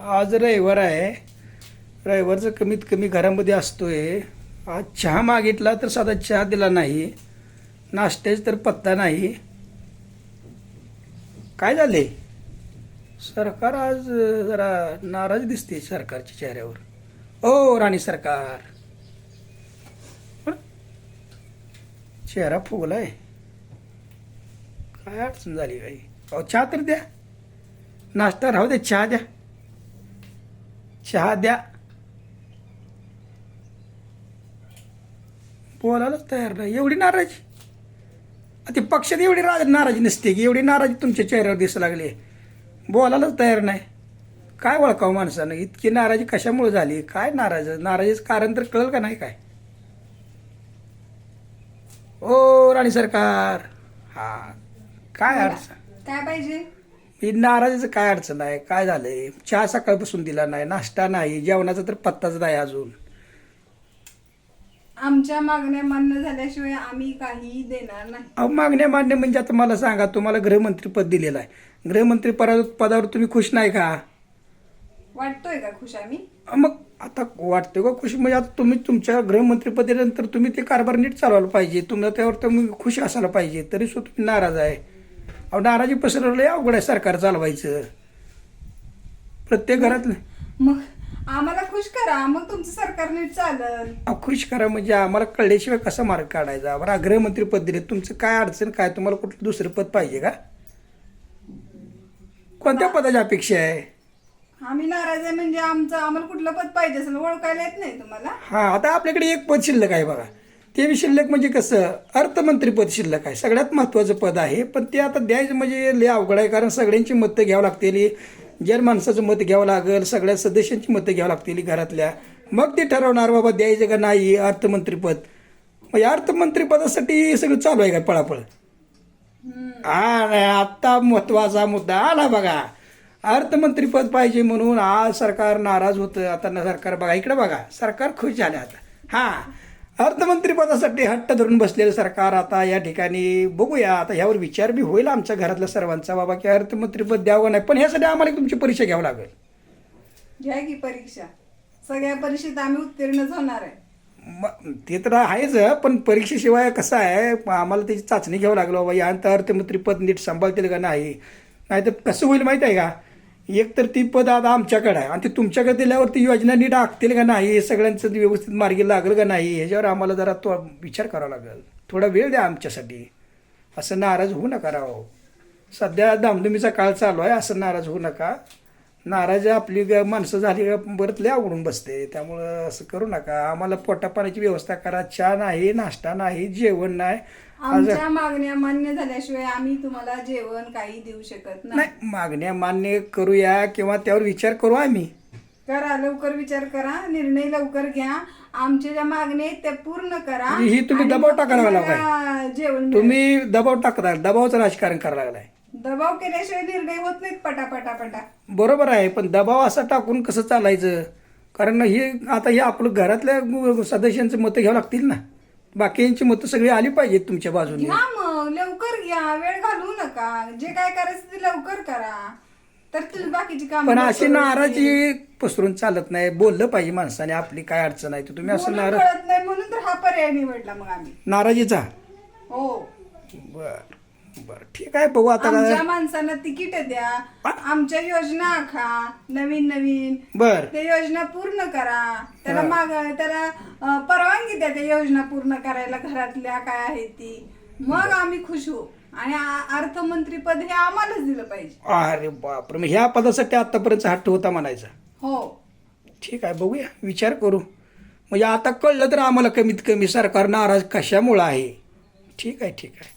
आज रविवार आहे. रविवारचं कमीत कमी घरामध्ये असतोय. आज चहा मागितला तर साधा चहा दिला नाही. नाश्त्याचा तर पत्ता नाही. काय झाले? सरकार आज जरा नाराज दिसते सरकारच्या चेहऱ्यावर. ओ राणी सरकार. चेहरा चेहरा फुगलाय. काय अडचण झाली काही अहो चहा तर द्या. नाश्ता राहू दे चहा द्या. चहा द्या. बोलायलाच तयार नाही. एवढी नाराजी. आ, ती पक्षात एवढी रा नाराजी नसते की एवढी नाराजी तुमच्या चेहऱ्यावर दिसू लागली. बोलायलाच तयार नाही. काय ओळखावं माणसानं? इतकी नाराजी कशामुळे झाली? काय नाराज? नाराजीचं कारण तर कळलं का नाही काय? ओ राणी सरकार. हा. काय अडचण? काय पाहिजे? ही नाराजीचं काय अडचण आहे? काय झालंय? चहा सकाळपासून दिला नाही नाश्ता नाही जेवणाचा तर पत्ताच नाही अजून. आमच्या मागण्या मान्य झाल्याशिवाय आम्ही काही देणार नाही. अहो मागण्या मान्य म्हणजे आता मला सांगा तुम्हाला गृहमंत्री पद दिलेलं आहे. गृहमंत्री पदा पदावर तुम्ही खुश नाही का? वाटतोय का खुश आम्ही? मग आता वाटतं का खुश? म्हणजे आता तुम्ही तुमच्या गृहमंत्री पदानंतर तुम्ही ते कारभार नीट चालवायला पाहिजे. तुम्हाला त्यावर तुम्ही खुश असायला पाहिजे तरी सुद्धा तुम्ही नाराज आहे. अहो नाराजी पसरवलं अवघड आहे सरकार चालवायचं. प्रत्येक घरातलं. मग आम्हाला खुश करा मग तुमचं सरकार नीट चालल. अहो, खुश करा म्हणजे आम्हाला कळल्याशिवाय कसा मार्ग काढायचा? बरं गृहमंत्री पद दिले तुमचं काय अडचण काय? तुम्हाला कुठलं दुसरं पद पाहिजे का? कोणत्या पदाची अपेक्षा आहे? आम्ही नाराज आहे म्हणजे आमचं आम्हाला कुठलं पद पाहिजे असेल ओळखायला येत नाही तुम्हाला? हा आता आपल्याकडे एक पद शिल्लक आहे बघा. ते बी शिल्लक म्हणजे कसं अर्थमंत्रीपद शिल्लक आहे. सगळ्यात महत्त्वाचं पद आहे. पण ते आता द्यायचं म्हणजे लय अवघड आहे. कारण सगळ्यांची मतं घ्यावं लागतील. जर माणसाचं मत घ्यावं लागेल सगळ्या सदस्यांची मतं घ्यावं लागतील घरातल्या. मग ते ठरवणार बाबा द्यायचं का नाही अर्थमंत्रीपद? मग म्हणजे अर्थमंत्रीपदासाठी सगळं चालू आहे का पळापळ? हा आत्ता महत्त्वाचा मुद्दा आला बघा. अर्थमंत्रीपद पाहिजे म्हणून आज सरकार नाराज होतं. आता ना सरकार बघा इकडे बघा. सरकार खुश झालं आता. हां. अर्थमंत्री पदासाठी हट्ट धरून बसलेलं सरकार आता या ठिकाणी बघूया. आता ह्यावर विचार बी होईल आमच्या घरातल्या सर्वांचा बाबा की अर्थमंत्री पद द्यावं नाही. पण ह्यासाठी आम्हाला तुमची परीक्षा घ्यावं लागेल. घ्या की परीक्षा. सगळ्या परीक्षेत आम्ही उत्तीर्णच होणार आहे. मग ते तर आहेच पण परीक्षेशिवाय कसं आहे? आम्हाला त्याची चाचणी घ्यावं लागलं बाबा. या अर्थमंत्री पद नीट सांभाळतील का नाही? नाहीतर कसं होईल माहिती आहे का? एक तर ती पद आता आमच्याकडे आहे. आणि ती तुमच्याकडे दिल्यावर ती योजना नीट आखतील का नाही? हे सगळ्यांचं व्यवस्थित मार्गी लागेल का नाही? ह्याच्यावर आम्हाला जरा तो विचार करावा लागेल. थोडा वेळ द्या आमच्यासाठी. असं नाराज होऊ नका राव. सध्या धामधुमीचा काळ चालू आहे. असं नाराज होऊ नका. नाराज आपली ग- माणसं झाली का परत लय आवडून बसते. त्यामुळं असं करू नका. आम्हाला पोटा पाण्याची व्यवस्था करा. चहा नाही नाश्ता नाही जेवण नाही. आमच्या मागण्या मान्य झाल्याशिवाय आम्ही तुम्हाला जेवण काही देऊ शकत नाही. मागण्या मान्य करूया किंवा त्यावर विचार करू आम्ही. करा लवकर विचार करा निर्णय लवकर घ्या. आमच्या ज्या मागण्या आहेत त्या पूर्ण करा. ही तुम्ही दबाव टाकायला लागला जेवण. तुम्ही दबाव टाकता दबावाचं राजकारण करायला लागलाय. दबाव केल्याशिवाय निर्णय होत नाहीत पटा पटा. बरोबर आहे पण दबाव असा टाकून कसं चालायचं? कारण हे आता हे आपलं घरातल्या सदस्यांचं मतं घ्यावं लागतील ना? बाकीयांची मतं सगळी आली पाहिजेत तुमच्या बाजूने. घ्या मग लवकर घ्या वेळ घालवू नका. जे काय करायचं ते लवकर करा. तर तुम्ही बाकीची काम पण अशी नाराजी पसरून चालत नाही. बोललं पाहिजे माणसाने आपली काय अडचण आहे? तर तुम्ही असं नाराज कळत नाही म्हणून तर हा पर्याय निवडला मग आम्ही. नाराजीचा? हो. बर. बर ठीक आहे बघू आता काय आमच्या माणसांना तिकीट द्या. आमच्या योजना आखा नवीन नवीन. बर. त्या योजना पूर्ण करा. त्याला माग त्याला अं, परवानगी द्या त्या योजना पूर्ण करायला घरातल्या काय आहे ती. मग आम्ही खुश होऊ. आणि आ- अर्थमंत्री पद हे आम्हालाच दिलं पाहिजे. अरे बापरे मग ह्या पदासाठी आतापर्यंत हट्ट होता म्हणायचा. हो. ठीक आहे बघूया विचार करू. म्हणजे आता कळलं तर आम्हाला कमीत कमी सरकार नाराज कशामुळं आहे? ठीक आहे ठीक आहे.